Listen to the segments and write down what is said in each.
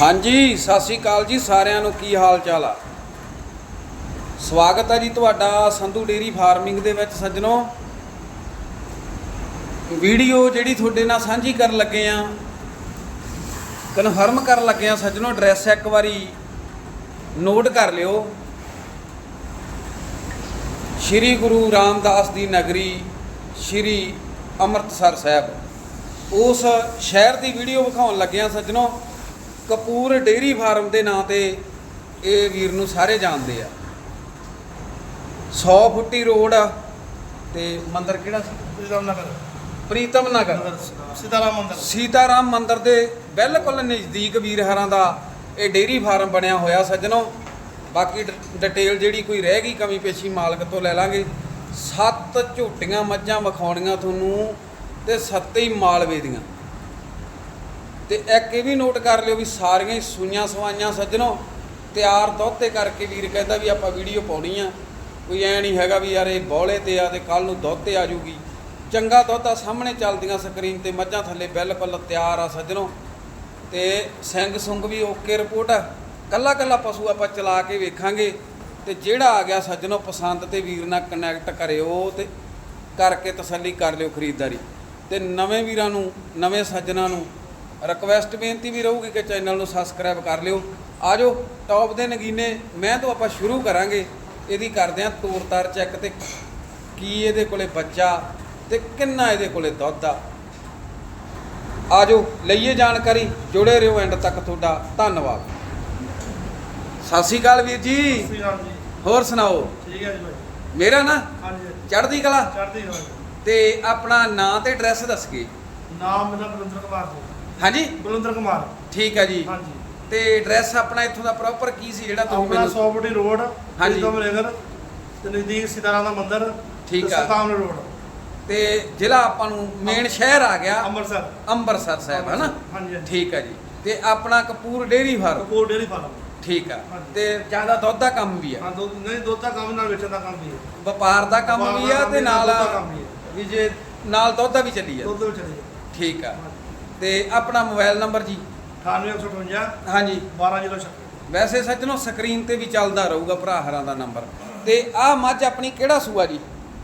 ਹਾਂਜੀ, ਸਤਿ ਸ੍ਰੀ ਅਕਾਲ ਜੀ ਸਾਰਿਆਂ ਨੂੰ, ਕੀ ਹਾਲ ਚਾਲ ਆ? ਸਵਾਗਤ ਹੈ ਜੀ ਤੁਹਾਡਾ ਸੰਧੂ ਡੇਰੀ ਫਾਰਮਿੰਗ ਦੇ ਵਿੱਚ ਸੱਜਣੋ। ਵੀਡੀਓ ਜਿਹੜੀ ਤੁਹਾਡੇ ਨਾਲ ਸਾਂਝੀ ਕਰਨ ਲੱਗੇ ਆ, ਕਨਫਰਮ ਕਰਨ ਲੱਗੇ ਆ ਸੱਜਣੋ, ਐਡਰੈਸ ਇੱਕ ਵਾਰੀ ਨੋਟ ਕਰ ਲਿਓ। ਸ਼੍ਰੀ ਗੁਰੂ ਰਾਮਦਾਸ ਦੀ ਨਗਰੀ, ਸ਼੍ਰੀ ਅੰਮ੍ਰਿਤਸਰ ਸਾਹਿਬ। ਉਸ ਸ਼ਹਿਰ ਦੀ ਵੀਡੀਓ ਵਿਖਾਉਣ ਲੱਗੇ ਆ ਸੱਜਣੋ। ਕਪੂਰ ਡੇਰੀ ਫਾਰਮ ਦੇ ਨਾਂ ਤੇ ਇਹ ਵੀਰ ਨੂੰ ਸਾਰੇ ਜਾਣਦੇ ਆ। 100 ਫੁੱਟੀ ਰੋਡ ਆ ਤੇ ਮੰਦਿਰ ਕਿਹੜਾ ਸੀ? ਪ੍ਰੀਤਮ ਨਗਰ। ਪ੍ਰੀਤਮ ਨਗਰ। ਸੀਤਾਰਾਮ ਮੰਦਰ। ਸੀਤਾਰਾਮ ਮੰਦਿਰ ਦੇ ਬਿਲਕੁਲ ਨਜ਼ਦੀਕ ਵੀਰ ਹਰਾਂ ਦਾ ਇਹ ਡੇਰੀ ਫਾਰਮ ਬਣਿਆ ਹੋਇਆ ਸੱਜਣੋ। ਬਾਕੀ ਡਿਟੇਲ ਜਿਹੜੀ ਕੋਈ ਰਹਿ ਗਈ ਕਮੀ ਪੇਸ਼ੀ ਮਾਲਕ ਤੋਂ ਲੈ ਲਾਂਗੇ। ਸੱਤ ਝੋਟੀਆਂ ਮੱਝਾਂ ਵਿਖਾਉਣੀਆਂ ਤੁਹਾਨੂੰ ਤੇ ਸੱਤੇ ਹੀ ਮਾਲਵੇ ਦੀਆਂ। ਤੇ ਇੱਕ ਇਹ ਵੀ ਨੋਟ ਕਰ ਲਿਓ ਵੀ ਸਾਰੀਆਂ ਹੀ ਸੂਈਆਂ ਸਵਾਈਆਂ ਸੱਜਣੋ, ਤਿਆਰ ਦੋਤੇ ਕਰਕੇ ਵੀਰ ਕਹਿੰਦਾ ਵੀ ਆਪਾਂ ਵੀਡੀਓ ਪਾਉਣੀ ਆ। ਕੋਈ ਐ ਨਹੀਂ ਹੈਗਾ ਵੀ ਯਾਰ ਇਹ ਬੌਲੇ ਤੇ ਆ ਤੇ ਕੱਲ ਨੂੰ ਦੋਤੇ ਆ ਜੂਗੀ ਚੰਗਾ ਦੁੱਧ ਸਾਹਮਣੇ ਚੱਲਦੀਆਂ ਸਕਰੀਨ ਤੇ ਮੱਝਾਂ ਥੱਲੇ ਬਿਲਕੁਲ ਤਿਆਰ ਆ ਸੱਜਣੋ। ਤੇ ਸਿੰਘ ਸੁੰਗ ਵੀ ਓਕੇ ਰਿਪੋਰਟ ਆ। ਕੱਲਾ ਕੱਲਾ ਪਸ਼ੂ ਆਪਾਂ ਚਲਾ ਕੇ ਵੇਖਾਂਗੇ। ਤੇ ਜਿਹੜਾ ਆ ਗਿਆ ਸੱਜਣੋ, ਪਸੰਦ ਤੇ ਵੀਰ ਨਾਲ ਕਨੈਕਟ ਕਰਿਓ ਤੇ ਕਰਕੇ ਤਸੱਲੀ ਕਰ ਲਿਓ ਖਰੀਦਦਾਰੀ। ਤੇ ਨਵੇਂ ਵੀਰਾਂ ਨੂੰ, ਨਵੇਂ ਸੱਜਣਾ ਨੂੰ ਰਿਕਵੈਸਟ ਬੇਨਤੀ ਵੀ ਰਹੂਗੀ ਕਿ ਚੈਨਲ ਨੂੰ ਸਬਸਕ੍ਰਾਈਬ ਕਰ ਲਿਓ। ਆਜੋ ਟੌਪ ਦੇ ਨਗੀਨੇ ਮੈਂ ਤੋਂ ਆਪਾਂ ਸ਼ੁਰੂ ਕਰਾਂਗੇ। ਇਹਦੀ ਕਰਦੇ ਆਂ ਤੋਰ ਤਾਰ ਚੈੱਕ ਤੇ ਕੀ ਇਹਦੇ ਕੋਲੇ ਬੱਚਾ ਤੇ ਕਿੰਨਾ ਇਹਦੇ ਕੋਲੇ ਦੁੱਧ ਆ। ਆਜੋ ਲਈਏ ਜਾਣਕਾਰੀ। ਜੁੜੇ ਰਹੋ ਐਂਡ ਤੱਕ ਤੁਹਾਡਾ। ਧੰਨਵਾਦ। ਸਤਿ ਸ਼੍ਰੀ ਅਕਾਲ ਵੀਰ ਜੀ। ਸ੍ਰੀ ਰਾਮ ਜੀ। ਹੋਰ ਸੁਣਾਓ? ਠੀਕ ਹੈ ਜੀ ਭਾਈ ਮੇਰਾ ਨਾ? ਹਾਂਜੀ ਚੜ੍ਹਦੀ ਕਲਾ? ਚੜ੍ਹਦੀ ਕਲਾ। ਤੇ ਆਪਣਾ ਨਾਂ ਤੇ ਐਡਰੈਸ ਦੱਸ ਕੇ। ਨਾਮ ਮੇਰਾ ਬਲਵਿੰਦਰ ਕੁਮਾਰ ਜੀ। ਹਾਂਜੀ? ਬਲਵਿੰਦਰ ਕੁਮਾਰ। ਠੀਕ ਹੈ ਜੀ। ਹਾਂਜੀ। ਤੇ ਐਡਰੈਸ ਆਪਣਾ ਇੱਥੋਂ ਦਾ ਪ੍ਰੋਪਰ ਕੀ ਸੀ ਜਿਹੜਾ ਤੁਸੀਂ ਆਪਣਾ ਮੈਨੂੰ 100 ਫੁੱਟੀ ਰੋਡ ਹਾਂਜੀ। ਪ੍ਰੀਤਮ ਨਗਰ ਤੇ ਨਜ਼ਦੀਕ ਸੀਤਾਰਾਮ ਦਾ ਮੰਦਿਰ ਠੀਕ ਆ। ਸਤਾਮ ਰੋਡ। ਤੇ ਜ਼ਿਲ੍ਹਾ ਆਪਾਂ ਨੂੰ ਮੇਨ ਸ਼ਹਿਰ ਆ ਗਿਆ। ਅੰਮ੍ਰਿਤਸਰ। ਅੰਮ੍ਰਿਤਸਰ ਸਾਹਿਬ ਹੈ ਨਾ ਹਾਂਜੀ ਹਾਂਜੀ। ਠੀਕ ਹੈ ਜੀ। ਤੇ ਆਪਣਾ Kapoor dairy farm. Kapoor dairy farm. ਠੀਕ ਆ। ਹਾਂਜੀ। ਤੇ ਜ਼ਿਆਦਾ ਦੁੱਧ ਦਾ ਕੰਮ ਵੀ ਆ। ਹਾਂ ਦੋ ਨਹੀਂ ਦੋ ਤਾਂ ਕੰਮ ਨਾਲ ਵੇਚਣ ਦਾ ਕੰਮ ਵੀ ਹੈ ਵਪਾਰ ਦਾ ਕੰਮ ਵਪਾਰ ਵੀ ਦਾ ਆ ਕੰਮ ਤੇ ਵੀ, ਨਾਲ ਦੁੱਧ ਦਾ ਕੰਮ ਵੀ ਹੈ। ਵੀ ਜੇ ਨਾਲ ਦੁੱਧ ਦਾ ਵੀ ਚੱਲੀ ਆ ਦੁੱਧ ਵਿੱਚ ਚਲੇ ਠੀਕ ਆ। ਤੇ ਆਪਣਾ ਮੋਬਾਈਲ ਨੰਬਰ ਜੀ? 9858 ਹਾਂਜੀ। 1206 ਵੈਸੇ ਸੱਜਣੋ ਸਕਰੀਨ ਤੇ ਵੀ ਚੱਲਦਾ ਰਹੂਗਾ ਭਰਾ ਹਰਾਂ ਦਾ ਨੰਬਰ। ਤੇ ਆਹ ਮੱਝ ਆਪਣੀ ਕਿਹੜਾ ਸੂਆ ਜੀ?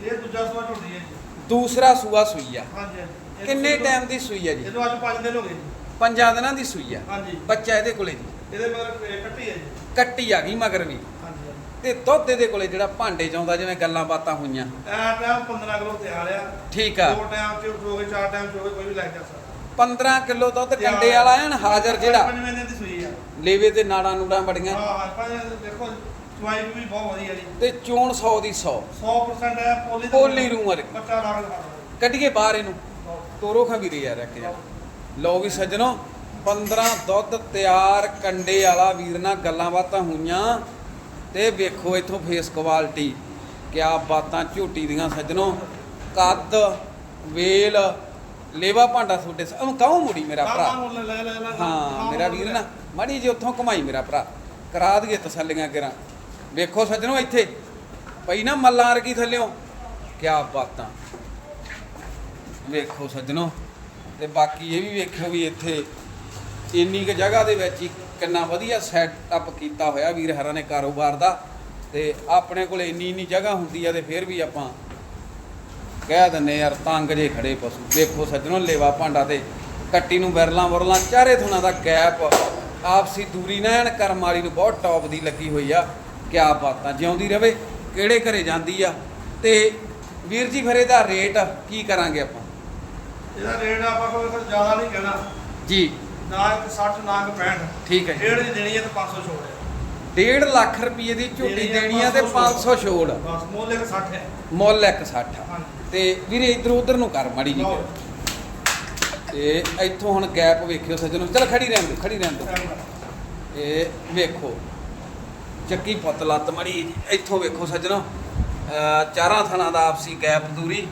ਇਹ ਦੂਜਾ ਸਵਾਲ ਝੁੱਟਦੀ ਹੈ ਜੀ। ਦੂਸਰਾ ਸੂਆ ਸੂਈ ਆ। ਹਾਂਜੀ। ਇਹ ਕਿੰਨੇ ਟਾਈਮ ਦੀ ਸੂਈ ਆ ਜੀ? ਇਹਨੂੰ ਅੱਜ 5 ਦਿਨ ਹੋ ਗਏ ਜੀ। ਪੰਜਾਂ ਦਿਨਾਂ ਦੀ ਸੂਈ ਆ। ਹਾਂਜੀ। ਬੱਚਾ ਇਹਦੇ ਕੋਲੇ ਜੀ? ਇਹਦੇ ਮਗਰ ਇਹ ਕੱਟੀ ਹੈ ਜੀ। ਕੱਟੀ ਆ ਗਈ ਮਗਰ ਵੀ। ਹਾਂਜੀ। ਤੇ ਦੁੱਧ ਇਹਦੇ ਕੋਲੇ ਜਿਹੜਾ ਭਾਂਡੇ ਚ ਆਉਂਦਾ ਜਿਵੇਂ ਗੱਲਾਂ ਬਾਤਾਂ ਹੋਈਆਂ। ਇਹ ਟਾਈਮ 15 ਕਿਲੋ ਤਿਆਰ ਆ। ਠੀਕ ਆ। ਦੋ ਟਾਈਮ ਚ ਗਏ ਚਾਰ ਟਾਈਮ ਚ ਹੋ ਗਏ ਕੋਈ ਵੀ ਲੈ ਜਾ ਸਕਦਾ। 15 ਕਿਲੋ ਦੁੱਧ ਕੰਡੇ ਵਾਲਾ ਐਨ ਹਾਜ਼ਰ ਜਿਹੜਾ। ਪੰਜਵੇਂ ਦਿਨ ਦੀ ਸੂਈ ਆ। ਲੇਵੇ ਤੇ ਨਾੜਾਂ ਨੂੜਾਂ ਬੜੀਆਂ। ਹਾਂ ਹਾਂ ਪੰਜ ਦੇਖੋ ਚੁਆਈ ਵੀ ਬਹੁਤ ਵਧੀਆ ਜੀ। ਤੇ ਚੋਣ 100 ਦੀ 100 100% ਹੈ ਪੋਲੀ ਦਾ ਪੋਲੀ ਰੂ ਵਰਗੀ ਬੱਚਾ ਨਾਲ ਖਾ ਕੱਢੀਏ ਬਾਹਰ ਇਹਨੂੰ। ਤੋਰੋ ਖਵੀਰੇ ਯਾਰ ਇੱਕ ਜਾ ਲਓ ਵੀ ਸੱਜਣੋ 15 ਦੁੱਧ ਤਿਆਰ ਕੰਡੇ ਵਾਲਾ ਵੀਰ ਨਾਲ ਗੱਲਾਂ ਬਾਤਾਂ ਹੋਈਆਂ। ਤੇ ਵੇਖੋ ਇਥੋਂ ਫੇਸ ਕੁਆਲਿਟੀ ਕਿਆ ਬਾਤਾਂ ਝੋਟੀ ਦੀਆਂ ਸੱਜਣੋ। ਕੱਦ ਵੇਲ ਲੇਵਾ ਭਾਂਡਾ ਤੁਹਾਡੇ ਉਹਨੂੰ ਕਹੋ ਮੁੜੀ ਮੇਰਾ ਭਰਾ। ਹਾਂ ਮੇਰਾ ਵੀਰ ਨਾ ਮਾੜੀ ਜੀ ਉੱਥੋਂ ਕਮਾਈ ਮੇਰਾ ਭਰਾ। ਕਰਾ ਦਈਏ ਤਸੱਲੀਆਂ ਕਰਾਂ। ਵੇਖੋ ਸੱਜਣੋ ਇੱਥੇ। ਪਈ ਨਾ ਮੱਲਾਂ ਵਰਗੀ ਥੱਲਿਓ। ਕਿਆ ਬਾਤਾਂ। ਵੇਖੋ ਸੱਜਣੋ। ਤੇ ਬਾਕੀ ਇਹ ਵੀ ਵੇਖਿਓ ਵੀ ਇੱਥੇ ਇੰਨੀ ਕੁ ਜਗ੍ਹਾ ਦੇ ਵਿੱਚ ਹੀ ਕਿੰਨਾ ਵਧੀਆ ਸੈਟ ਅਪ ਕੀਤਾ ਹੋਇਆ ਵੀਰ ਹਰਾਂ ਨੇ ਕਾਰੋਬਾਰ ਦਾ। ਤੇ ਆਪਣੇ ਕੋਲ ਇੰਨੀ ਇੰਨੀ ਜਗ੍ਹਾ ਹੁੰਦੀ ਆ ਤੇ ਫਿਰ ਵੀ ਆਪਾਂ ਕਹਿ ਦਿੰਨੇ ਯਾਰ ਤੰਗ ਜੇ ਖੜੇ ਪਸ਼ੂ। ਵੇਖੋ ਸੱਜਣੋ ਲੇਵਾ ਭਾਂਡਾ ਤੇ ਕੱਟੀ ਨੂੰ ਵਿਰਲਾਂ ਵਰਲਾਂ ਚਾਰੇ ਥੁਣਾ ਦਾ ਗੈਪ। ਆਪਸੀ ਦੂਰੀ ਨਾ ਐਨ ਕਰਮ ਵਾਲੀ ਨੂੰ ਬਹੁਤ ਟੌਪ ਦੀ ਲੱਗੀ ਹੋਈ ਆ। ਕਿਆ ਬਾਤਾਂ ਜਿਉਂਦੀ ਰਵੇ ਕਿਹੜੇ ਘਰੇ ਜਾਂਦੀ ਆ? ਤੇ ਵੀਰ ਜੀ ਫਿਰ ਇਹਦਾ ਰੇਟ ਕੀ ਕਰਾਂਗੇ ਆਪਾਂ? ਇਹਦਾ ਰੇਟ ਆਪਾਂ ਕੋਈ ਕੁਝ ਜ਼ਿਆਦਾ ਨਹੀਂ ਕਹਿਣਾ। ਜੀ। ਨਾ ਇੱਕ 60 ਨਾ ਇੱਕ 65 ਠੀਕ ਹੈ ਜੀ। ਡੇਢ ਦੀ ਦੇਣੀ ਹੈ ਤੇ 500 ਛੋੜ ਹੈ। 1.5 ਲੱਖ ਰੁਪਏ ਦੀ ਝੋਟੀ ਦੇਣੀ ਆ ਤੇ 500 ਛੋੜ। ਬਸ ਮੁੱਲ ਇੱਕ 60 ਹੈ। ਮੁੱਲ 160 ਆ। ਹਾਂਜੀ। ਤੇ ਵੀਰੇ ਇਧਰ ਉਧਰ ਨੂੰ ਕਰ ਮਾੜੀ ਜੀ। ਤੇ ਇੱਥੋਂ ਹੁਣ ਗੈਪ ਵੇਖਿਓ ਸੱਜਣੋ। ਚਲ ਖੜੀ ਰਹਿਣ ਦਿਓ ਖੜੀ ਰਹਿਣ ਦਿਓ। ਇਹ ਵੇਖੋ ਚੱਕੀ ਪੁੱਤ ਲੱਤ ਮੜੀ ਇੱਥੋਂ ਵੇਖੋ ਸੱਜਣੋ ਚਾਰਾਂ ਥਣਾ ਦਾ ਆਪਸੀ ਗੈਪ ਦੂਰੀ।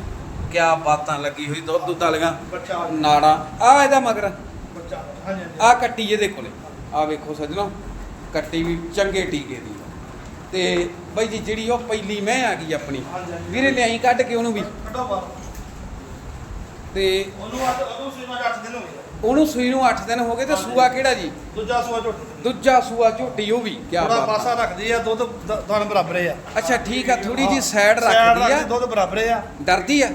ਕਿਆ ਬਾਤਾਂ ਲੱਗੀ ਹੋਈ ਦੁੱਧ ਦੁੱਧ ਵਾਲੀਆਂ। ਨਾੜਾਂ। ਆ ਇਹਦਾ ਮਗਰ। ਆ ਕੱਟੀ ਇਹਦੇ ਕੋਲੇ। ਆ ਵੇਖੋ ਸੱਜਣੋ ਕੱਟੀ ਵੀ ਚੰਗੇ ਟੀਕੇ ਦੀ। ਤੇ ਬਈ ਜੀ ਜਿਹੜੀ ਉਹ ਪਹਿਲੀ ਮੈਂ ਆ ਗਈ ਆਪਣੀ। ਵੀਰੇ ਲਿਆਈ ਕੱਢ ਕੇ ਉਹਨੂੰ ਵੀ। ਕੱਢੋ ਬਾਹਰ ਤੇ ਉਹਨੂੰ ਅੱਜ ਉਹਨੂੰ ਸੀਮਾ 8 ਦਿਨ ਹੋ ਗਏ। ਉਹਨੂੰ ਸੂਈ ਨੂੰ 8 ਦਿਨ ਹੋ ਗਏ ਤੇ ਸੂਆ ਕਿਹੜਾ ਜੀ? ਦੂਜਾ ਸੂਆ ਝੋਟੀ। ਦੂਜਾ ਸੂਆ ਝੋਟੀ ਉਹ ਵੀ ਕੀ ਥੋੜਾ ਬਾਤ ਪਾਸਾ ਆ। ਰੱਖਦੀ ਆ ਦੁੱਧ ਦ- ਦਾਣ ਬਰਾਬਰ ਆ। ਅੱਛਾ ਠੀਕ ਆ ਥੋੜੀ ਜੀ ਸਾਈਡ ਰੱਖਦੀ ਆ। ਦੁੱਧ ਬਰਾਬਰ ਆ। ਡਰਦੀ ਆ?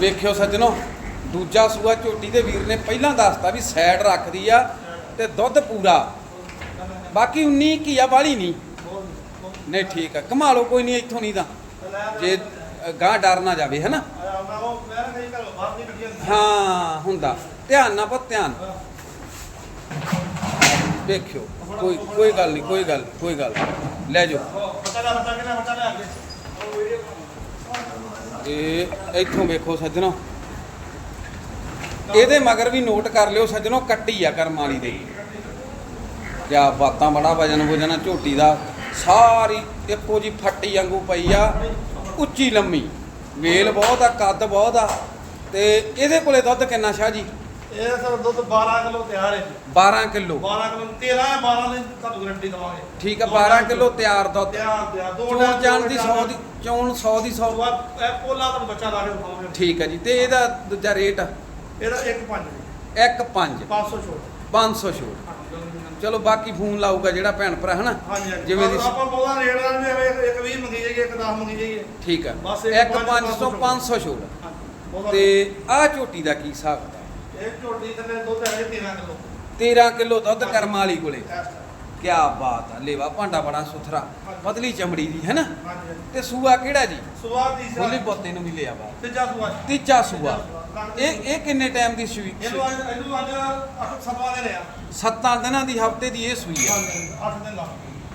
ਵੇਖਿਓ ਸੱਜਣੋ ਦੂਜਾ ਸੂਆ ਝੋਟੀ ਦੇ ਵੀਰ ਨੇ ਪਹਿਲਾਂ ਦੱਸਤਾ ਵੀ ਸਾਈਡ ਰੱਖਦੀ ਆ। ਤੇ ਦੁੱਧ ਪੂਰਾ। ਬਾਕੀ 19 ਕੀ ਆ ਬਾਲੀ ਨਹੀਂ। ਨਹੀਂ, ਠੀਕ ਆ। ਕਮਾ ਲਓ ਕੋਈ ਨਹੀਂ, ਇੱਥੋਂ ਨਹੀਂ ਤਾਂ। ਜੇ ਗਾਂ ਡਰ ਨਾ ਜਾਵੇ, ਹੈਨਾ? ਹਾਂ, ਹੁੰਦਾ। ਧਿਆਨ ਨਾ ਪੁੱਤ, ਧਿਆਨ। ਵੇਖਿਓ ਕੋਈ ਕੋਈ ਗੱਲ ਨਹੀਂ, ਕੋਈ ਗੱਲ ਕੋਈ ਗੱਲ ਨੀ। ਲੈ ਜਾਓ। ਬੱਚਾ ਦਾ ਇਹ, ਇੱਥੋਂ ਵੇਖੋ ਸੱਜਣੋ। ਇਹਦੇ ਮਗਰ ਵੀ ਨੋਟ ਕਰ ਲਿਓ ਸੱਜਣੋ ਕੱਟੀ ਆ ਕਰਮ ਵਾਲੀ ਦੇ। ਕਿਆ ਬਾਤਾਂ ਬੜਾ ਵਜਨ ਵਜਨ ਝੋਟੀ ਦਾ। ਸਾਰੀ ਇੱਕੋ ਜੀ ਫੱਟੀ ਵਾਂਗੂ ਪਈ ਆ ਉੱਚੀ ਲੰਮੀ। ਵੇਲ ਬਹੁਤ ਆ ਕੱਦ ਬਹੁਤ ਆ। ਤੇ ਇਹਦੇ ਕੋਲੇ ਦੁੱਧ ਕਿੰਨਾ ਸ਼ਾਹ ਜੀ? ਇਹ ਸਰ ਦੁੱਧ 12 ਕਿਲੋ ਤਿਆਰ ਹੈ 12 ਕਿਲੋ। 12 ਕਿਲੋ 13 ਹੈ 12 ਦੀ ਤੁਹਾਨੂੰ ਗਰੰਟੀ ਦਵਾਂਗੇ। ਠੀਕ ਆ 12 ਕਿਲੋ ਤਿਆਰ ਦੁੱਧ। ਤਿਆਰ ਤਿਆਰ। ਦੋ ਚੋਣ ਜਾਣ ਦੀ 100 ਦੀ ਚੋਣ 100 ਦੀ 100 ਸਵਾਦ ਇਹ ਪੋਲਾ ਤੁਹਾਨੂੰ ਬੱਚਾ ਲਾ ਕੇ ਦਿਖਾਵਾਂਗੇ। ਠੀਕ ਆ ਜੀ ਤੇ ਇਹਦਾ ਦੂਜਾ ਰੇਟ ਇਹਦਾ 1 5 1 5 500 ਛੋੜ 500 ਛੋਟ। ਚਲੋ ਬਾਕੀ ਫੋਨ ਲਾਊਗਾ ਜਿਹੜਾ ਭੈਣ ਭਰਾ ਹਨਾ? ਹਾਂਜੀ ਜਿਵੇਂ ਦੀ ਆਪਾਂ ਬਹੁਤਾ ਰੇਟ ਦਾ ਨਹੀਂ ਇੱਕ ਇੱਕ 20 ਮੰਗੀ ਜਾਈਏ ਇੱਕ 10 ਮੰਗੀ ਜਾਈਏ। ਠੀਕ ਆ। ਬਸ ਇੱਕ ਇੱਕ ਪੰਜ 500 500 ਛੋਟ। ਬਹੁਤਾ ਤੇ ਆਹ ਝੋਟੀ ਦਾ ਕੀ ਹਿਸਾਬ ਕਿਤਾਬ? ਇਹ ਝੋਟੀ ਥੱਲੇ ਦੁੱਧ ਹੈ 13 ਕਿਲੋ। 13 ਕਿਲੋ ਦੁੱਧ ਕਰਮ ਵਾਲੀ ਕੋਲੇ। ਕੀ ਬਾਤ ਆ। ਲੇਵਾ ਭਾਂਡਾ ਬੜਾ ਸੁਥਰਾ। ਪਤਲੀ ਚਮੜੀ ਦੀ ਹੈਨਾ? ਹਾਂਜੀ। ਤੇ ਸੂਆ ਕਿਹੜਾ ਜੀ? ਸਵਾਦ ਦੀ ਬੋਲੀ ਪੋਤੇ ਨੂੰ ਵੀ ਲਿਆ ਵਾ। ਤੀਜਾ ਸਵਾਦ ਤੀਜਾ ਸੂਆ। ਇਹ ਇਹ ਕਿੰਨੇ ਟਾਈਮ ਦੀ ਸੂਈ ਇਹਨੂੰ ਅੱਜ ਇਹਨੂੰ ਅੱਜ 8 ਸਤਵਾਂ ਦੇ ਲਿਆ ਸੱਤਾਂ ਦਿਨਾਂ ਦੀ ਹਫ਼ਤੇ ਦੀ ਇਹ ਸੂਈ ਆ। ਹਾਂਜੀ 8 ਦਿਨ ਲਾ।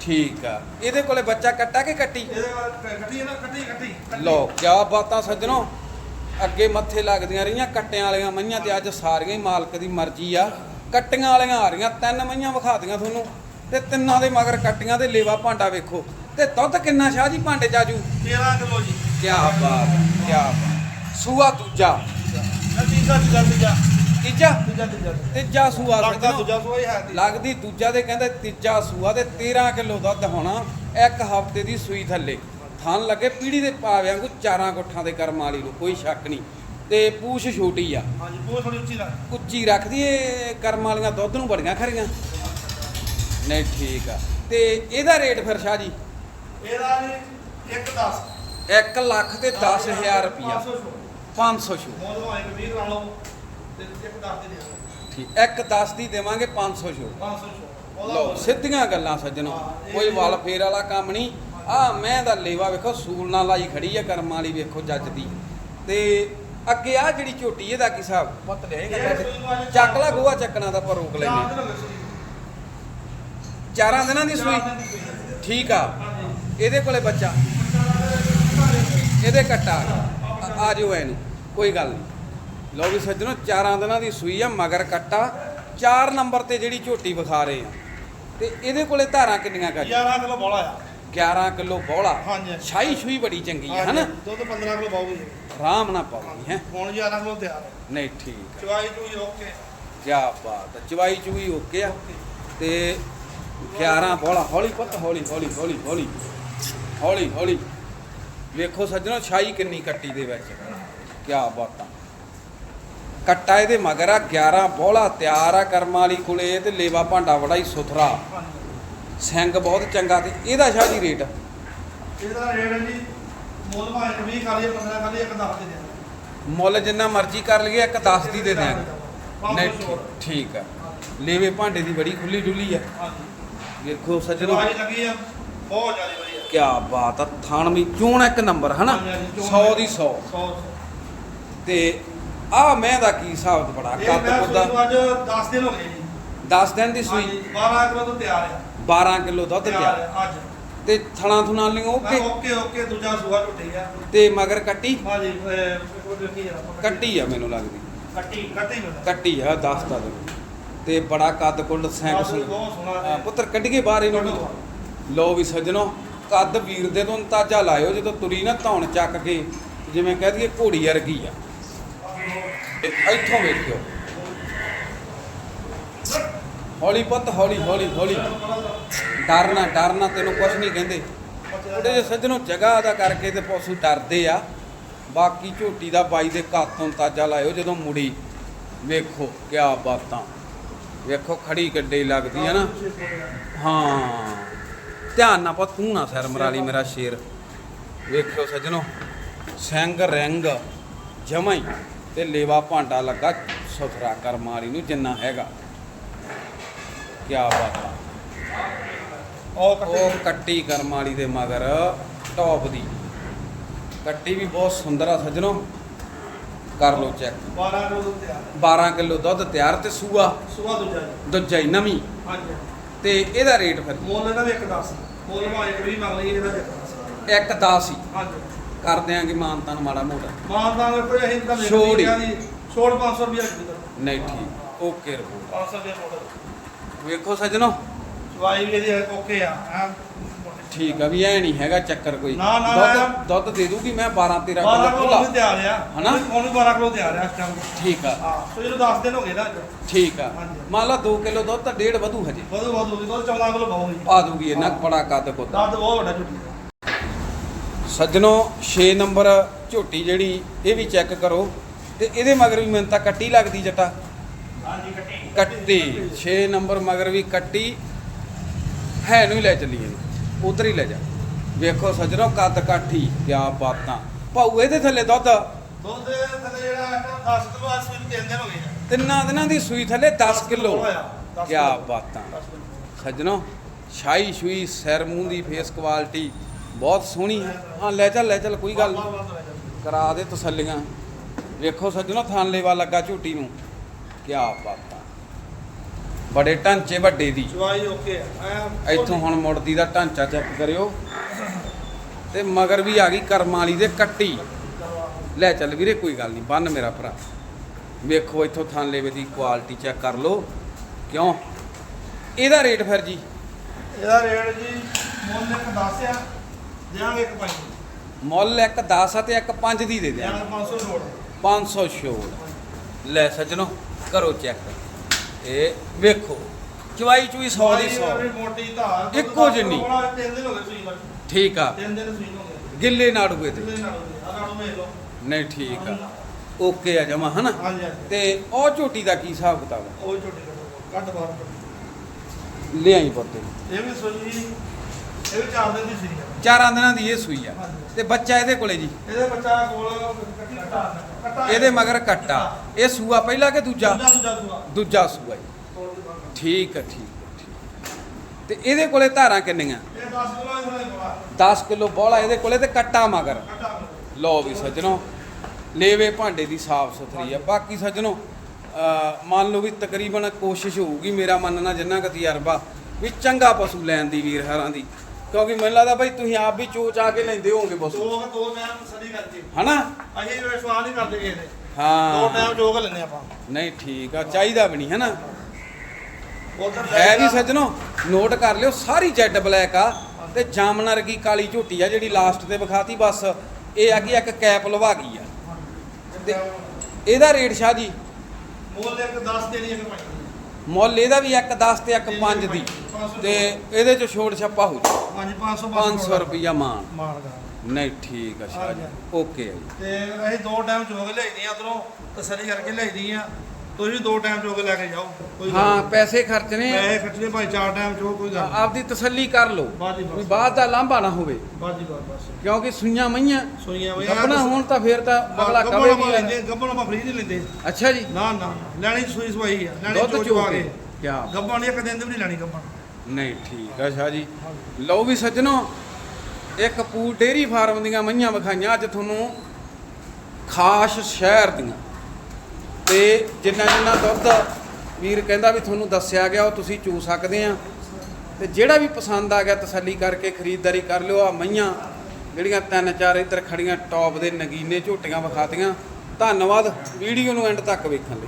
ਠੀਕ ਆ। ਇਹਦੇ ਕੋਲੇ ਬੱਚਾ ਕੱਟਾ ਕਿ ਕੱਟੀ? ਇਹਦੇ ਬਾਅਦ ਕੱਟੀ ਹੈ ਨਾ ਕੱਟੀ ਕੱਟੀ। ਲੋ ਕਿਆ ਬਾਤਾਂ ਸੱਜਣੋ। ਅੱਗੇ ਮੱਥੇ ਲੱਗਦੀਆਂ ਰਹੀਆਂ ਕੱਟਿਆਂ ਵਾਲੀਆਂ ਮਈਆਂ ਤੇ ਅੱਜ ਸਾਰੀਆਂ ਹੀ ਮਾਲਕ ਦੀ ਮਰਜ਼ੀ ਆ। ਕੱਟੀਆਂ ਵਾਲੀਆਂ ਆ ਰਹੀਆਂ ਤਿੰਨ ਮਈਆਂ ਵਿਖਾਤੀਆਂ ਤੁਹਾਨੂੰ। ਤੇ ਤਿੰਨਾਂ ਦੇ ਮਗਰ ਕੱਟੀਆਂ ਦੇ ਲੇਵਾ ਭਾਂਡਾ ਵੇਖੋ। ਤੇ ਦੁੱਧ ਕਿੰਨਾ ਸ਼ਾਹ ਜੀ ਭਾਂਡੇ ਚਾਜੂ 13 ਕਿਲੋ ਜੀ। ਕਿਆ ਬਾਤ ਕਿਆ ਬਾਤ। ਸੂਆ ਦੂਜਾ। ਤੀਜਾ ਤੀਜਾ ਤੀਜਾ ਤੀਜਾ? ਤੀਜਾ ਤੀਜਾ ਤੀਜਾ ਸੂਆ ਲੱਗਦਾ ਦੂਜਾ ਸੂਆ ਹੀ ਹੈ ਲੱਗਦੀ ਦੂਜਾ ਦੇ ਕਹਿੰਦੇ ਤੀਜਾ ਸੂਆ ਤੇ 13 ਕਿਲੋ ਦੁੱਧ ਹੋਣਾ ਇੱਕ ਹਫ਼ਤੇ ਦੀ ਸੂਈ ਥੱਲੇ। ਥਣ ਲੱਗੇ ਪੀੜੀ ਦੇ ਪਾਵਿਆਂ ਕੋ ਚਾਰਾਂ ਗੁੱਠਾਂ ਦੇ ਕਰਮ ਵਾਲੀ ਨੂੰ ਕੋਈ ਸ਼ੱਕ ਨਹੀਂ। ਤੇ ਪੂਛ ਛੋਟੀ ਆ। ਹਾਂਜੀ ਬਹੁਤ ਥੋੜੀ ਉੱਚੀ ਲੱਗ ਉੱਚੀ ਰੱਖਦੀ ਏ ਕਰਮ ਵਾਲੀਆਂ ਦੁੱਧ ਨੂੰ ਬੜੀਆਂ ਖਰੀਆਂ। ਨਹੀਂ ਠੀਕ ਆ। ਤੇ ਇਹਦਾ ਰੇਟ ਫਿਰ ਸ਼ਾਹ ਜੀ? ਇਹਦਾ ਜੀ 1 10 1 ਲੱਖ ਤੇ 10000 ਰੁਪਿਆ 500 ਛੂ। ਮੋਦ ਭਾਵੇਂ ਕਿ 20 ਲਾ ਲਓ ਤੇ 1 10 ਦੇ ਦੇ ਠੀਕ ਇੱਕ 10 ਦੀ ਦੇਵਾਂਗੇ 500 ਛੂ। 500 ਛੋੜ ਲਓ ਸਿੱਧੀਆਂ ਗੱਲਾਂ ਸੱਜਣੋ ਕੋਈ ਵਲ ਫੇਰ ਵਾਲਾ ਕੰਮ ਨਹੀਂ। ਆ ਮੈਂ ਦਾ ਲੇਵਾ ਵੇਖੋ ਸੂਲ ਨਾਲ ਲਾਈ ਖੜੀ ਆ ਕਰਮਾਂ ਵਾਲੀ ਵੇਖੋ ਜੱਜ ਦੀ। ਤੇ ਅੱਗੇ ਆ ਜਿਹੜੀ ਝੋਟੀ ਇਹਦਾ ਕੀ ਹਿਸਾਬ? ਪੁੱਤ ਲਿਆਏਗਾ ਚੱਕ ਲਾ ਗੋਆ ਚੱਕਣਾ ਦਾ ਪਰ ਰੋਕ ਲੈਨੇ ਚਾਰਾਂ ਦਿਨਾਂ ਦੀ ਸੂਈ? ਠੀਕ ਆ। ਇਹਦੇ ਕੋਲੇ ਬੱਚਾ। ਇਹਦੇ ਕੱਟਾ। ਆ- ਜਾਓ ਇਹਨੂੰ ਕੋਈ ਗੱਲ ਨਹੀਂ। ਲਓ ਵੀ ਸੱਜਣੋ ਚਾਰਾਂ ਦਿਨਾਂ ਦੀ ਸੂਈ ਆ ਮਗਰ ਕੱਟਾ। 4 ਨੰਬਰ ਤੇ ਜਿਹੜੀ ਝੋਟੀ ਵਿਖਾ ਰਹੇ ਆ। ਤੇ ਇਹਦੇ ਕੋਲੇ ਧਾਰਾਂ ਕਿੰਨੀਆਂ ਕਰ 11 ਕਿਲੋ ਬੋਲਾ ਆ। 11 ਕਿਲੋ ਬੋਲਾ? ਹਾਂਜੀ। ਛਾਈ ਛੂਈ ਬੜੀ ਚੰਗੀ ਆ ਹਨਾ? ਦੁੱਧ 15 ਕਿਲੋ ਪਾਉਗੀ ਆਰਾਮ ਨਾਲ ਪਾਉਣੀ ਹੈ? ਹੁਣ 11 ਕਿਲੋ ਤਿਆਰ ਹੈ ਨਹੀਂ ਠੀਕ ਚਵਾਈ ਚੂਈ ਓਕੇ ਕੀ ਬਾਤ ਹੈ ਚਵਾਈ ਚੂਈ ਓਕੇ ਆ। ਤੇ 11 ਬੋਲਾ ਹੌਲੀ ਪੁੱਤ ਹੌਲੀ ਹੌਲੀ ਹੌਲੀ ਹੌਲੀ। ਹੌਲੀ ਹੌਲੀ। ਵੇਖੋ ਸੱਜਣੋ ਛਾਈ ਕਿੰਨੀ ਕੱਟੀ ਦੇ ਵਿੱਚ। ਕੀ ਬਾਤਾਂ। ਕੱਟਾ ਇਹਦੇ ਮਗਰ ਆ 11 ਬੋਲਾ ਤਿਆਰ ਆ ਕਰਮਾਂ ਵਾਲੀ ਕੋਲੇ ਤੇ ਲੇਵਾ ਭਾਂਡਾ ਬੜਾ ਹੀ ਸੁਥਰਾ। ਸਿੰਘ ਬਹੁਤ ਚੰਗਾ ਤੇ ਇਹਦਾ ਸ਼ਾਹ ਜੀ ਰੇਟ? ਇਹਦਾ ਰੇਟ ਹੈ ਜੀ ਭਾਵੇਂ ਕਿ 20 ਖਾਲੀ 15 ਖਾਲੀ ਇੱਕ 10 ਦੇ ਦੇ ਮੁੱਲ ਜਿੰਨਾ ਮਰਜ਼ੀ ਕਰ ਲਈਏ ਇੱਕ 10 ਦੀ ਦੇ ਦਿਆਂਗੇ। ਨਹੀਂ ਠੀਕ- ਆ। ਲੇਵੇ ਭਾਂਡੇ ਦੀ ਬੜੀ ਖੁੱਲੀ ਡੁੱਲੀ ਆ। ਹਾਂਜੀ। ਵੇਖੋ ਸੱਜਣੋ। ਚਵਾਈ ਲੱਗੀ ਆ ਬਹੁਤ ਜ਼ਿਆਦਾ ਵਧੀਆ। ਕਿਆ ਬਾਤ ਆ ਥਾਣ ਵੀ ਚੋਣ ਇੱਕ ਨੰਬਰ ਹਨਾ? ਹਾਂਜੀ, ਹਾਂਜੀ, ਚੋਣ 100 ਦੀ 100 100 ਤੇ ਆ ਮੈਂ ਦਾ ਕੀ ਹਿਸਾਬ ਬੜਾ ਸੂਈ ਨੂੰ ਅੱਜ 10 ਦਿਨ ਹੋ ਗਏ ਜੀ। 10 ਦਿਨ ਦੀ ਸੂਈ? ਹਾਂਜੀ 12 ਕਿਲੋ ਤੋਂ ਤਿਆਰ ਹੈ। 12 ਕਿਲੋ ਦੁੱਧ ਤਿਆਰ ਅੱਜ। ਤੇ ਥਣਾ ਥੁਣਾ ਲਈ ਓਕੇ? ਓਕੇ ਓਕੇ ਦੂਜਾ ਸੂਆ ਟੁੱਟੀ ਆ। ਤੇ ਮਗਰ ਕੱਟੀ? ਹਾਂਜੀ ਕੱਟੀ। ਆ ਮੈਨੂੰ ਲੱਗਦੀ। ਕੱਟੀ ਕੱਟੀ ਕੱਟੀ ਆ 10 ਦਾ ਤੇ ਬੜਾ ਕੱਦ ਕੁੱਲ ਸੈਂਕ ਆ, ਪੁੱਤਰ ਕੱਢੀਏ ਬਾਹਰ ਇਹਨੂੰ। ਲਓ ਵੀ ਸੱਜਣੋ। ਕੱਦ ਵੀਰ ਦੇ ਤੋਂ ਅੰਦਾਜ਼ਾ ਲਾਇਓ, ਜਦੋਂ ਤੁਰੀ ਨਾ ਧੌਣ ਚੱਕ ਕੇ, ਜਿਵੇਂ ਕਹਿ ਦਈਏ ਘੋੜੀ ਵਰਗੀ ਆ। ਇੱਥੋਂ ਵੇਖਿਓ। ਹੌਲੀ ਪੁੱਤ, ਹੌਲੀ ਹੌਲੀ ਹੌਲੀ। ਡਰਨਾ ਡਰਨਾ ਤੈਨੂੰ ਕੁਝ ਨਹੀਂ ਕਹਿੰਦੇ। ਉਹਦੇ ਜੇ ਸੱਜਣੋ ਜਗ੍ਹਾ ਦਾ ਕਰਕੇ ਤੇ ਪਸ਼ੂ ਡਰਦੇ ਆ। ਬਾਕੀ ਝੋਟੀ ਦਾ ਬਾਈ ਦੇ ਘੱਟ ਤੋਂ ਤਾਜਾ ਲਾਇਓ, ਜਦੋਂ ਮੁੜੀ ਵੇਖੋ ਕਿਆ ਬਾਤਾਂ। ਵੇਖੋ ਖੜੀ ਗੱਡੇ ਲੱਗਦੀ ਹੈ ਨਾ। ਹਾਂ। ਧਿਆਨ ਨਾਲ ਪਾ ਤੂੰ ਨਾ ਸਿਰ ਮਰਾਲੀ ਮੇਰਾ ਸ਼ੇਰ। ਵੇਖਿਓ ਸੱਜਣੋ ਸਿੰਘ ਰੰਗ ਜਮਾਈ ਤੇ ਲੇਵਾ ਭਾਂਡਾ ਲੱਗਾ ਸੁਥਰਾ ਕਰਮ ਵਾਲੀ ਨੂੰ ਜਿੰਨਾ ਹੈਗਾ। ਕਿਆ ਬਾਤ ਆ। ਉਹ ਕੱਟੇ। ਉਹ ਕੱਟੀ ਕਰਮ ਵਾਲੀ ਦੇ ਮਗਰ ਟੌਪ ਦੀ। ਕੱਟੀ ਵੀ ਬਹੁਤ ਸੁੰਦਰ ਆ ਸੱਜਣੋ। ਕਰ ਲੋ ਚੈੱਕ 12 ਕਿਲੋ ਤਿਆਰ। 12 ਕਿਲੋ ਦੁੱਧ ਤਿਆਰ ਤੇ ਸੂਆ। ਸੁਆ ਦੂਜਾ ਜੀ। ਦੂਜਾ ਹੀ ਨਵੀਂ। ਹਾਂਜੀ। ਤੇ ਇਹਦਾ ਰੇਟ ਫਿਰ? ਮੁੱਲ ਇਹਦਾ ਵੀ 110 ਮੁੱਲ ਭਾਵੇਂ ਕੋਈ ਮੰਗ ਲਈ ਇਹਦਾ ਵੀ 110 ਇੱਕ 10 ਹੀ। ਹਾਂਜੀ। ਕਰ ਦਿਆਂਗੇ ਮਾਨਤਾਨ ਮਾੜਾ ਮੋਟਾ। ਮਾਨਦਾਂ ਦੇ ਕੋਈ ਅਸੀਂ ਤਾਂ ਛੋੜ ਹੀ। ਛੋੜ 500 ਰੁਪਏ ਕਿਲੋ ਨਹੀਂ ਠੀਕ। ਓਕੇ ਰਹੋ। 500 ਰੁਪਏ ਛੋੜ ਵੇਖੋ ਸੱਜਣੋ। ਚਵਾਈ ਵੀ ਇਹਦੀ ਓਕੇ ਆ ਠੀਕ ਆ ਵੀ ਐ ਨਹੀਂ ਹੈਗਾ ਚੱਕਰ ਕੋਈ। ਨਾ, ਨਾ, ਦੁੱਧ ਨਾ। ਦੁੱਧ ਦੇ ਦੂਗੀ ਮੈਂ 12 13 12 ਕਿਲੋ ਕਿਲੋ ਵੀ ਖੁੱਲਾ ਆ। ਹਨਾ? ਉਹਨੂੰ 12 ਕਿਲੋ ਤਿਆਰ ਆ ਇਸ ਟਾਈਮ ਠੀਕ ਆ। ਹਾਂ ਸੋ ਇਹਨੂੰ 10 ਦਿਨ ਹੋ ਗਏ ਨਾ ਅੱਜ। ਠੀਕ ਆ। ਹਾਂਜੀ। ਮੰਨ ਲਾ 2 ਕਿਲੋ ਦੁੱਧ ਤਾਂ ਡੇਢ ਵਧੂ ਹਜੇ। ਵਧੂ ਵਧੂ ਦੀ ਦੁੱਧ 14 ਕਿਲੋ ਬਹੁਤ ਜੀ ਪਾ ਦੂਗੀ ਇਹਨਾਂ ਬੜਾ ਕੱਦ ਕੁੱਤਾ ਦੁੱਧ ਬਹੁਤ ਵੱਡਾ ਝੁੱਟੀ ਸੱਜਣੋ 6 ਨੰਬਰ ਝੋਟੀ ਜਿਹੜੀ ਇਹ ਵੀ ਚੈੱਕ ਕਰੋ। ਤੇ ਇਹਦੇ ਮਗਰ ਵੀ ਮੈਨੂੰ ਤਾਂ ਕੱਟੀ ਲੱਗਦੀ ਜੱਟਾ। ਹਾਂਜੀ ਕੱਟੀ। ਕੱਟੀ। 6 ਨੰਬਰ ਮਗਰ ਵੀ ਕੱਟੀ। ਹੈ ਨੂੰ ਹੀ ਲੈ ਚੱਲੀਏ। ਉਧਰ ਹੀ ਲੈ ਜਾ। ਵੇਖੋ ਸੱਜਣੋ ਕੱਦ ਕਾਠੀ ਕਿਆ ਬਾਤਾਂ ਭਾਊ ਇਹਦੇ ਥੱਲੇ ਦੁੱਧ? ਦੁੱਧ ਥੱਲੇ ਜਿਹੜਾ ਇਸ ਟਾਈਮ 10 ਕਿਲੋ ਆ ਸੂਈ ਤਿੰਨ ਦਿਨ ਹੋ ਗਏ ਤਿੰਨਾਂ ਦਿਨਾਂ ਦੀ ਸੂਈ ਥੱਲੇ 10 ਕਿਲੋ ਕਿਆ। ਬਾਤਾਂ 10 ਕਿਲੋ। ਸੱਜਣੋ ਸ਼ਾਹੀ ਸ਼ੂਈ ਸਿਰ ਮੂੰਹ ਦੀ ਫੇਸ ਕੁਆਲਿਟੀ ਬਹੁਤ ਸੋਹਣੀ ਹੈ ਹਾਂ ਲੈ ਚੱਲ ਲੈ ਚੱਲ ਕੋਈ ਗੱਲ ਨਹੀਂ। ਕਰਾ ਦੇ ਤਸੱਲੀਆਂ। ਵੇਖੋ ਸੱਜਣੋ ਥਾਨਲੇਵਾ ਲੱਗਾ ਝੂਟੀ ਨੂੰ। ਕਿਆ ਬਾਤਾਂ। ਬੜੇ ਢਾਂਚੇ ਵੱਡੇ ਦੀ। ਚਵਾਈ ਓਕੇ ਆ। ਇੱਥੋਂ ਹੁਣ ਮੁੜਦੀ ਦਾ ਢਾਂਚਾ ਚੈੱਕ ਕਰਿਓ। ਤੇ ਮਗਰ ਵੀ ਆ ਗਈ ਕਰਮ ਵਾਲੀ ਦੇ ਕੱਟੀ। ਲੈ ਚੱਲ ਵੀਰੇ ਕੋਈ ਗੱਲ ਨਹੀਂ ਬੰਨ ਮੇਰਾ ਭਰਾ। ਵੇਖੋ ਇੱਥੋਂ ਥਾਨਲੇਵੇ ਦੀ ਕੁਆਲਿਟੀ ਚੈੱਕ ਕਰ ਲਓ। ਕਿਉਂ? ਇਹਦਾ ਰੇਟ ਫਿਰ ਜੀ? ਇਹਦਾ ਰੇਟ ਜੀ ਮੁੱਲ ਇੱਕ 10 ਆ ਦਿਆਂਗੇ ਇੱਕ ਪੰਜ। ਮੁੱਲ ਇੱਕ 10 ਆ ਤੇ ਇੱਕ 5 ਦੀ ਦੇ ਦਿਆਂ ਦਿਆਂਗੇ 500 ਲੋੜ 500 ਛੋੜ। ਲੈ ਸੱਜਣੋ ਕਰੋ ਚੈੱਕ। ਇਹ ਵੇਖੋ ਚਵਾਈ ਚੂਈ 100 ਦੀ 100 ਮੋਟੀ ਧਾਰ ਇੱਕੋ ਜਿੰਨੀ। ਤਿੰਨ ਦਿਨ ਹੋ ਗਏ ਸੂਈ ਨੂੰ ਠੀਕ ਆ। ਤਿੰਨ ਦਿਨ ਸੂਈ ਨੂੰ ਹੋ ਗਏ। ਗਿੱਲੇ ਨਾੜੂਏ ਤੇ ਆ ਵੇਖ ਲਓ। ਨਹੀਂ ਠੀਕ ਆ। ਓਕੇ ਆ ਜਮਾ ਹਨਾ? ਤੇ ਉਹ ਝੋਟੀ ਦਾ ਕੀ ਹਿਸਾਬ ਕਿਤਾਬ ਆ? ਉਹ ਕੱਢੋ ਕੱਢ ਬਾਹਰ। ਲਿਆਈ ਪੁੱਤੇ। ਇਹ ਵੀ ਸੂਈ ਇਹ ਵੀ ਚਾਰ ਦਿਨ ਦੀ ਸੂਈ ਆ ਚਾਰਾਂ ਦਿਨਾਂ ਦੀ ਇਹ ਸੂਈ ਆ। ਤੇ ਬੱਚਾ ਇਹਦੇ ਕੋਲੇ ਜੀ। ਇਹਦੇ ਬੱਚਾ ਕੋਲ ਕੱਟੀ। ਇਹਦੇ ਮਗਰ ਕੱਟਾ। ਇਹ ਸੂਆ ਪਹਿਲਾ ਕਿ ਦੂਜਾ? ਦੂਜਾ ਸੂਆ। ਜੀ। ਠੀਕ ਆ ਠੀਕ ਤੇ ਇਹਦੇ ਕੋਲੇ ਧਾਰਾਂ ਕਿੰਨੀਆਂ? ਇਹ 10 ਕਿਲੋ ਇਹਨਾਂ ਦੇ ਬੜਾ 10 ਕਿਲੋ ਬੋਲਾ ਇਹਦੇ ਕੋਲੇ ਤੇ ਕੱਟਾ ਮਗਰ। ਲਓ ਵੀ ਸੱਜਣੋ ਲੇਵੇ ਭਾਂਡੇ ਦੀ ਸਾਫ਼ ਸੁਥਰੀ ਆ। ਬਾਕੀ ਸੱਜਣੋ ਮੰਨ ਲਓ ਵੀ ਤਕਰੀਬਨ ਕੋਸ਼ਿਸ਼ ਹੋਊਗੀ ਮੇਰਾ ਮੰਨਣਾ ਜਿੰਨਾ ਕੁ ਤਜਰਬਾ ਵੀ ਚੰਗਾ ਪਸ਼ੂ ਲੈਣ ਦੀ ਵੀਰ ਹਰਾਂ ਦੀ। ਕਿਉਂਕਿ ਮੈਨੂੰ ਲੱਗਦਾ ਬਈ ਤੁਸੀਂ ਆਪ ਵੀ ਚੋਚ ਆ ਕੇ ਲੈਂਦੇ ਹੋਵੋਗੇ ਪਸ਼ੂ ਦੋ ਦੋ ਟਾਈਮ ਸੜੀ ਕਰਦੀ ਹਨਾ? ਅਸੀਂ ਵਿਸ਼ਵਾਸ ਨਹੀਂ ਕਰਦੇ ਕਿਸੇ ਤੇ। ਦੋ ਹਾਂ ਟਾਈਮ ਜੋਗ ਲੈਨੇ ਆਪਾਂ। ਨਹੀਂ ਠੀਕ ਆ ਚਾਹੀਦਾ ਵੀ ਨਹੀਂ ਹਨਾ? ਹੈ ਵੀ ਸੱਜਣੋ ਨੋਟ ਕਰ ਲਿਓ ਸਾਰੀ ਜੈਡ ਬਲੈਕ ਆ ਤੇ ਜਾਮਨਰ ਵਰਗੀ ਕਾਲੀ ਝੋਟੀ ਆ ਜਿਹੜੀ ਲਾਸਟ ਤੇ ਵਿਖਾਤੀ ਬਸ ਇਹ ਆ ਕਿ ਇੱਕ ਕੈਪ ਲਵਾ ਗਈ ਆ। ਤੇ ਇਹਦਾ ਰੇਟ ਸ਼ਾਹ ਜੀ? ਮੁੱਲ ਇੱਕ 10 ਦੇਣੀ ਇੱਕ ਪੰਜ। ਮੁੱਲ ਇਹਦਾ ਵੀ ਇੱਕ 10 ਤੇ ਇੱਕ 5 ਦੀ। ਤੇ ਇਹਦੇ ਚ ਛੋੜ ਛੱਪਾ ਹੋ ਜੂ। ਹਾਂਜੀ 500 500 ਰੁਪਈਆ ਮਾਨ। ਨਹੀਂ ਠੀਕ ਆ ਸ਼ਾਹ ਜੀ। ਓਕੇ ਆ ਜੀ। ਤੇ ਅਸੀਂ ਦੋ ਟਾਈਮ ਜੋਗ ਲਿਆਈਦੀ ਆ ਉਧਰੋਂ ਤਸੱਲੀ ਕਰਕੇ ਲਿਆਈਦੀ ਆ। ਤੁਸੀਂ ਦੋ ਟਾਈਮ ਜੋਗ ਲੈ ਕੇ ਜਾਓ ਕੋਈ ਹਾਂ। ਪੈਸੇ ਖਰਚਣੇ ਆ। ਪੈਸੇ ਖਰਚਣੇ ਭਾਈ ਚਾਰ ਟਾਈਮ ਜੋ ਕੋਈ ਗੱਲ ਆਪਦੀ ਤਸੱਲੀ ਕਰ ਲਓ। ਬਸ ਬਾਅਦ ਦਾ ਲਾਂਭਾ ਨਾ ਹੋਵੇ। ਬਾਜੀ ਬਸ ਕਿਉਂਕਿ ਸੂਈਆਂ ਮਈਆਂ ਸੋਈਆਂ ਬਈ ਗੱਪਣਾ ਹੋਣ ਤਾਂ ਫੇਰ ਤਾਂ ਅਗਲਾ ਕਵੇ ਵੀ ਲੈਂਦੇ ਗੱਬਣ ਆਪਾਂ ਫ੍ਰੀ ਨਹੀਂ ਲੈਂਦੇ। ਅੱਛਾ ਜੀ। ਨਾ ਨਾ। ਲੈਣੀ ਸੂਈ ਸਵਾਈ ਆ। ਲੈਣੀ ਦੁੱਧ ਚੋਚ ਚੋ ਪਾ ਕੇ। ਗੱਬਣ ਇੱਕ ਦਿਨ ਦੀ ਵੀ ਨਹੀਂ ਲੈਣੀ ਗੱਬਣ ਨਹੀਂ, ਠੀਕ ਆ ਸ਼ਾਹ ਜੀ। ਲਓ ਵੀ ਸੱਜਣੋ, ਇੱਕ ਪੂ ਡੇਰੀ ਫਾਰਮ ਦੀਆਂ ਮਈਆਂ ਵਿਖਾਈਆਂ ਅੱਜ ਤੁਹਾਨੂੰ ਖਾਸ ਸ਼ਹਿਰ ਦੀਆਂ। ਤੇ ਜਿੰਨਾ ਜਿੰਨਾ ਦੁੱਧ ਵੀਰ ਕਹਿੰਦਾ ਵੀ ਤੁਹਾਨੂੰ ਦੱਸਿਆ ਗਿਆ, ਉਹ ਤੁਸੀਂ ਚੂ ਸਕਦੇ ਆ। ਤੇ ਜਿਹੜਾ ਵੀ ਪਸੰਦ ਆ ਗਿਆ, ਤਸੱਲੀ ਕਰਕੇ ਖਰੀਦਦਾਰੀ ਕਰ ਲਿਓ। ਆ ਮਈਆਂ ਜਿਹੜੀਆਂ ਤਿੰਨ ਚਾਰ ਇੱਧਰ ਖੜੀਆਂ ਟੌਪ ਦੇ ਨਗੀਨੇ ਝੋਟੀਆਂ ਵਿਖਾਤੀਆਂ। ਧੰਨਵਾਦ ਵੀਡੀਓ ਨੂੰ ਐਂਡ ਤੱਕ ਵੇਖਣ ਲਈ।